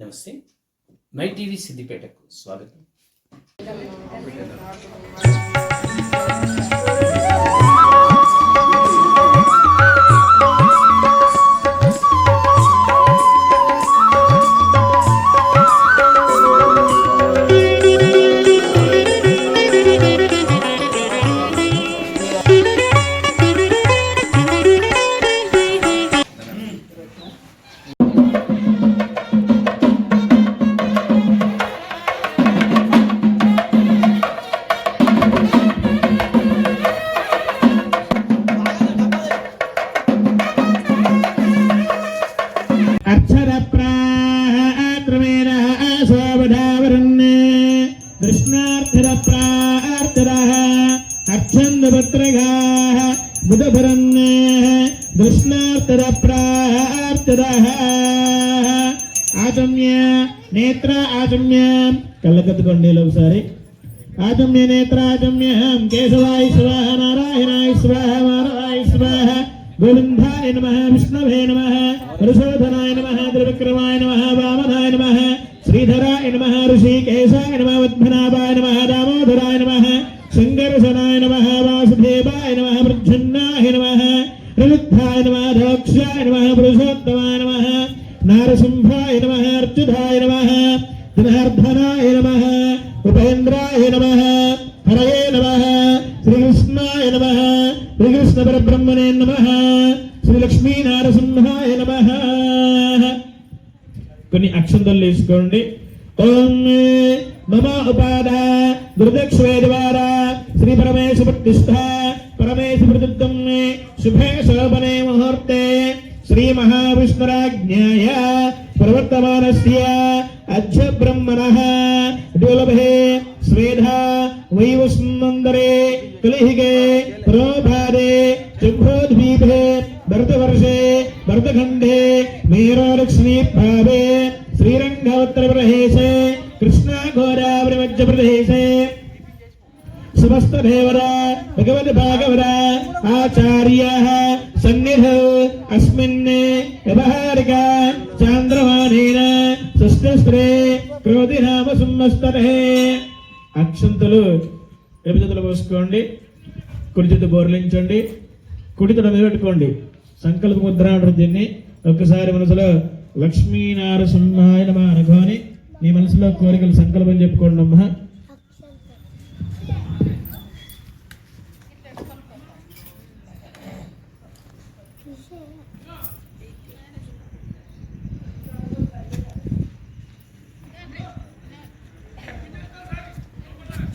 నమస్తే. My TV సిద్దిపేటకు స్వాగతం. ఆచమ్య నేత్ర ఆచమ్య కళ్ళకత్తుకోండి ఒకసారి ఆచమ్య నేత్రాచమ్య కేశవాయ స్వాహ నారాయణాయ స్వాహ మాధవాయ స్వాహ గోవిందాయ నమ విష్ణవే నమ హరిశోధనాయ నమ త్రివిక్రమాయ నమ వామనాయ నమ శ్రీధరాయ నమ ఋషికేశాయ నమ వద్మనాభాయ నమ దామోదరాయ నమ సంగర్షణాయ నమ వాసుదేవాయ నమ ప్రజన్నాయ నమ ప్రవృద్ధాయ నమ దోక్షాయ నమ పురుషోత్తమాయ నమ నారసింహాయ నమ అర్జునాయ నమ జనార్దనాయ నమ ఉపేంద్రాయ నమ హరయే నమ శ్రీకృష్ణాయ నమ శ్రీకృష్ణ పరబ్రహ్మణే నమ శ్రీలక్ష్మీ నారసింహాయ నమ కొన్ని అక్షంతలు వేసుకోండి. ఓం మమ ఉపాద దుర్దక్షే ద్వారా శ్రీ పరమేశ్వర ప్రతిష్ఠ పరమేశ్వర ప్రతిత్వం శుభే శోభనే ముహూర్తే. श्री श्रीमहाविष्णुराज्ञाय प्रवर्तमानस्य अज्जब्रह्मणः दुर्लभे स्वेधा वैवस्मन्दरे कलिहिगे పెట్టండి కుడి చేతి బోర్లించండి. కుడి తొడ మీద పెట్టుకోండి. సంకల్ప ముద్ర అంటారు దీన్ని. ఒక్కసారి మనసులో లక్ష్మీనారసింహాయ నమ అనుకోని నీ మనసులో కోరికలు సంకల్పం చెప్పుకోండి అమ్మా.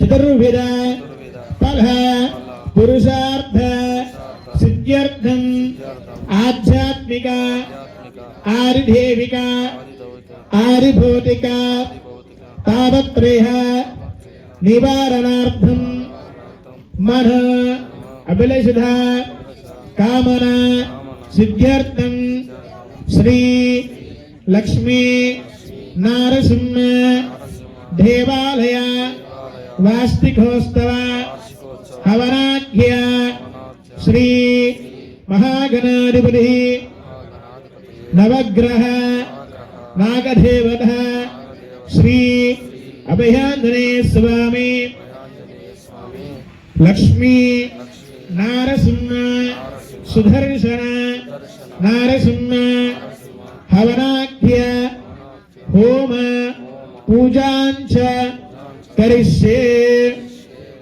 చతుర్విధ ఫల పురుషార్థ సిద్ధ్యర్థం ఆధ్యాత్మిక ఆరిదేవిక ఆరిభౌతిక తావత్రేహ నివారణార్థం మన అభిలషిత కామన సిద్ధ్యర్థం శ్రీ లక్ష్మీ నారసింహ దేవాలయ వాస్తికోత్సవ హవనాఖ్య శ్రీ మహాగణాధిపతి నవగ్రహ నాగదేవత శ్రీ అభయాంజనే స్వామి లక్ష్మీ నారసింహ సుదర్శన నారసింహ హవనాఖ్య హోమ పూజాంచ అక్షత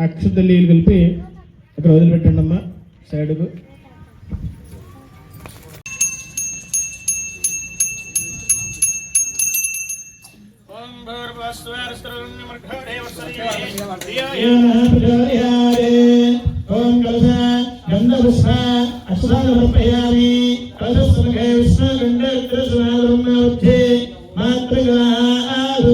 అక్షతలీలు కలిపి అక్కడ వదిలిపెట్టండి అమ్మా సైడ్కు. ఓం భూర్భస్వరస్త్రమర్ఘదేవస్య ఓం కలశ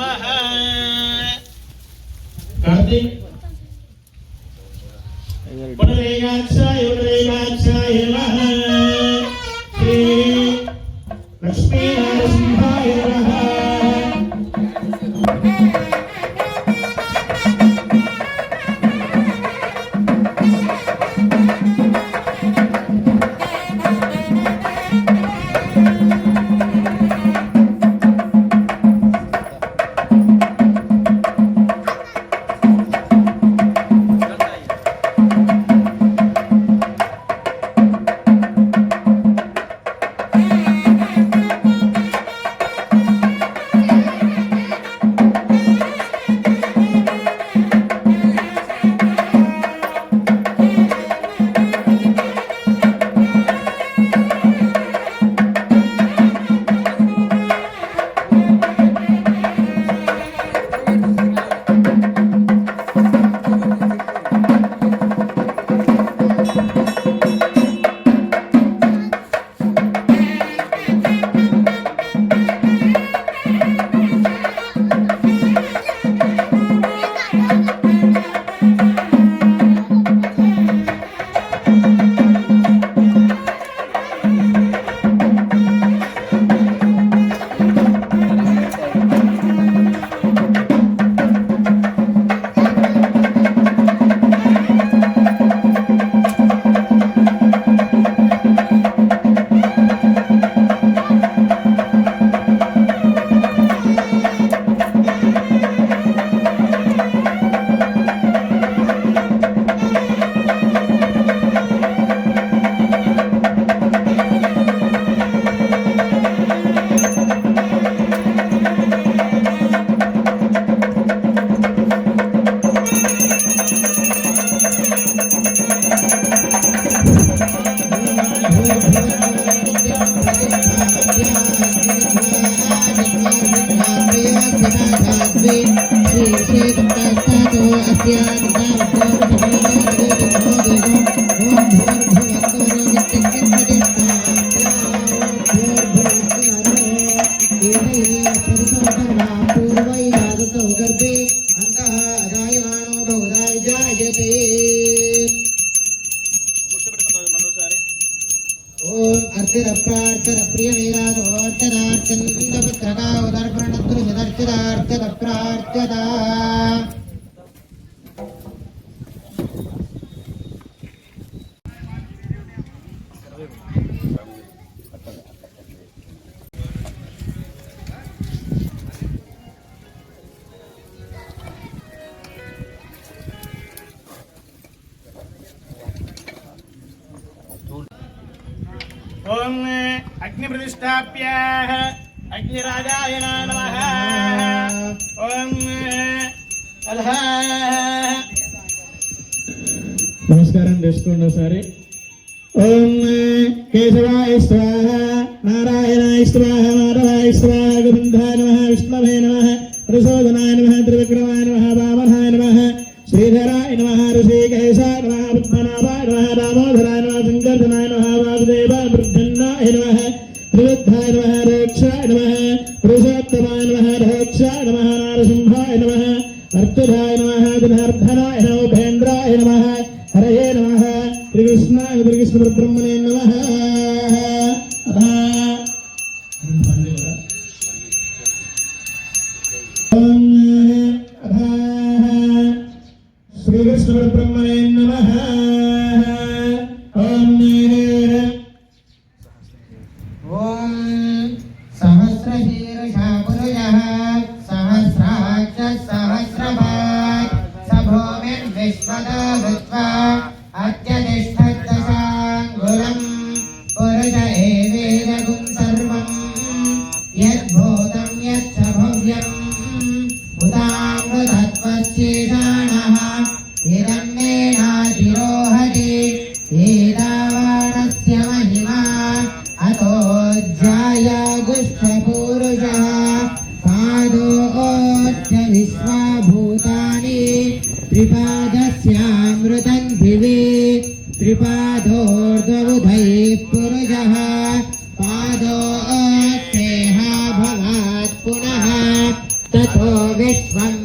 నమః కార్తీక్ పునరేకాక్షాయ పునరేకాక్షాయ నమః శ్రీ లక్ష్మీ నరసింహాయ అర్చనార్చంద పుత్రకా నమస్కారం చేసుకోండి ఒకసారి. ఓం కేశవాయ స్వాహ నారాయణాయ స్వాహ మాధవాయ స్వాహ గోవిందాయ నమ విష్ణవే నమ ఋషోధనాయ నమ త్రివిక్రమాయ నమ వామనాయ నమ శ్రీధరాయ నమ ఋషికేశాయ నమ పద్మనాభాయ నమ దామోదరాయ నమ శంకర్ధనాయ నమ వాసుదేవ బృద్ధన్నాయ నమ త్రివిద్ధాయ నమ రోక్షాయ నమ పురుషోత్తమాయ నమ రోక్షాయ నమ నారసింహాయ నమ అర్తుధాయ నమ దినార్థనాయ నమః భేంద్రాయ నమః హరయే నమః శ్రీకృష్ణాయ శ్రీకృష్ణ బ్రహ్మణే నమ శ్రీకృష్ణ బ్రహ్మణే Allah. त्रिपादोर्ध्वबुधैः पुरुषः पादोच्चेह भवात् पुनः ततो विश्वं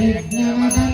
देवा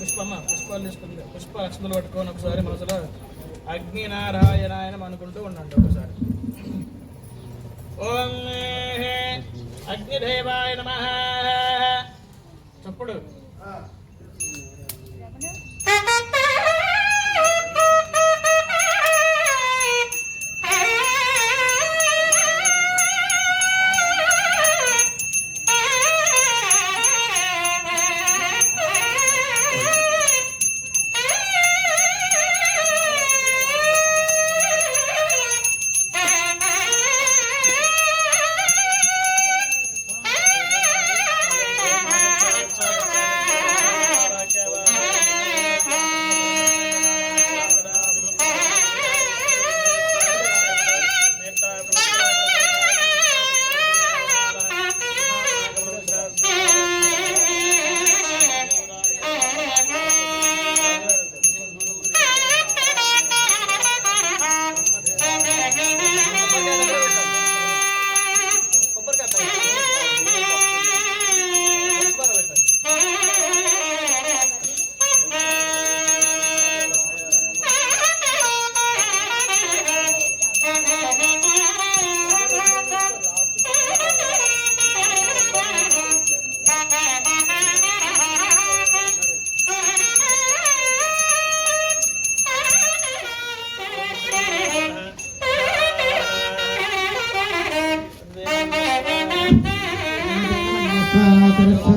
పుష్పమ్మ పుష్పాలు తీసుకుంది పుష్ప లక్ష్మణులు పట్టుకొని ఒకసారి మనసులో అగ్ని నారాయణాయన అనుకుంటూ ఉండండి ఒకసారి. ఓం అగ్నిదేవాయ నమ. చప్పుడు.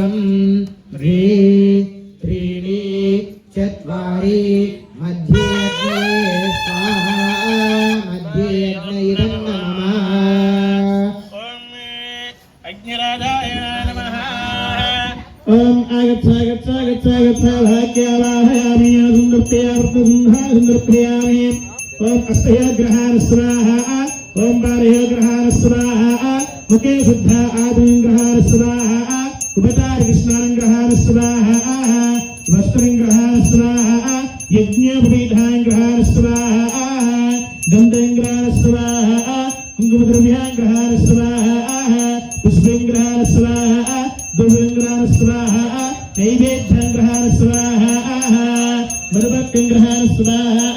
एकं द्वे त्रीणि चत्वारि मध्ये स्वाहा मध्ये इदं नमः अग्निराधाय नमः ॐ आगच्छ आगच्छ आगच्छ आगच्छ भाग्यावाहयामि सुन्दृप्या वृत्तसुन्धा सुन्दृप्यामि ॐ अष्टयग्रहानुस्राः ॐ बालयोग्रहानुस्राः मुखे शुद्धा आदिग्रहानुस्राः उपचारकृष्णानङ्ग्रहार स्वाहा वस्त्रङ्ग्रहार स्वाहा यज्ञापीठाङ्ग्रहार स्वाहा गन्धङ्ग्रहार स्वाहा कुङ्कुमद्रव्याङ्ग्रहार स्वाहा पुष्पेङ्ग्रहार स्वाहा दुर्वङ्ग्रहार स्वाहा नैवेद्याङ्ग्रहार स्वाहा मरुभक्तिङ्ग्रहार स्वाहा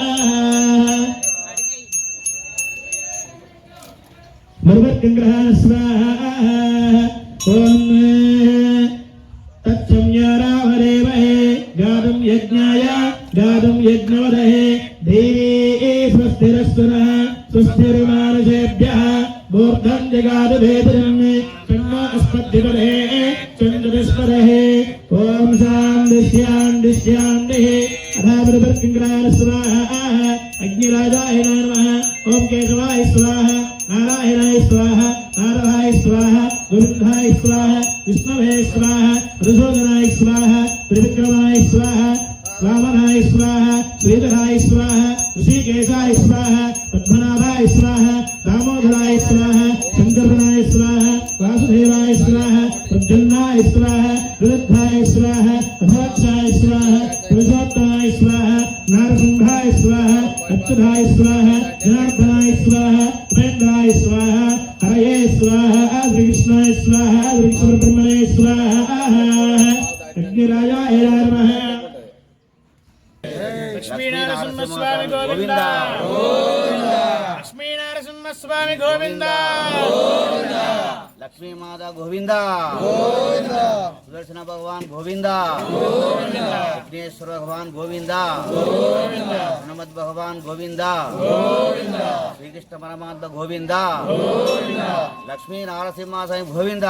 मरुभक्तिङ्ग्रहार स्वाहा ओम् యజ్ఞోదహే దేవీ స్వస్తిరస్తున స్వస్తిరుమానుషేభ్య మూర్ధం జగాదు వేదనం కన్మ అస్మద్దిపరే చంద్రస్మరహే ఓం శాంతి శాంతి శాంతి అనామృతృంగ్రాయ స్వాహ అగ్నిరాజాయ నమ ఓం కేశవాయ స్వాహ నారాయణాయ స్వాహ నారవాయ స్వాహ గోవిందాయ స్వాహ విష్ణవే స్వాహ రుసోదనాయ స్వాహ త్రివిక్రమాయ స్వాహ वामनाय स्वाहा श्रीधराय स्वाहा, ऋषिकेशाय स्वाहा, पद्मनाभाय स्वाहा, दामोदराय स्वाहा शङ्करनाय स्वाहा, वासुदेवाय स्वाहा, प्रद्युम्नाय स्वाहा, विरुद्धाय स्वाहा अभक्षाय स्वाहा, पुरुषोत्तमाय स्वाहा, नारसिंहाय स्वाहा, अच्युताय स्वाहा, जनार्दनाय स्वाहा, उपेन्द्राय स्वाहा, हरये स्वाहा श्रीकृष्णाय स्वाहा श्रीकृष्णब्रह्मणे स्वाहा। లక్ష్మీనరసింహస్వామి గోవింద. లక్ష్మీనరసింహస్వామి గోవింద. లక్ష్మీ మాత గోవింద. సుదర్శన భగవాన్ గోవింద. విఘ్నేశ్వర భగవాన్ గోవింద. హనుమద్ భగవాన్ గోవింద. శ్రీకృష్ణ పరమాత్మ గోవింద. లక్ష్మీ నారసింహ స్వామి గోవింద.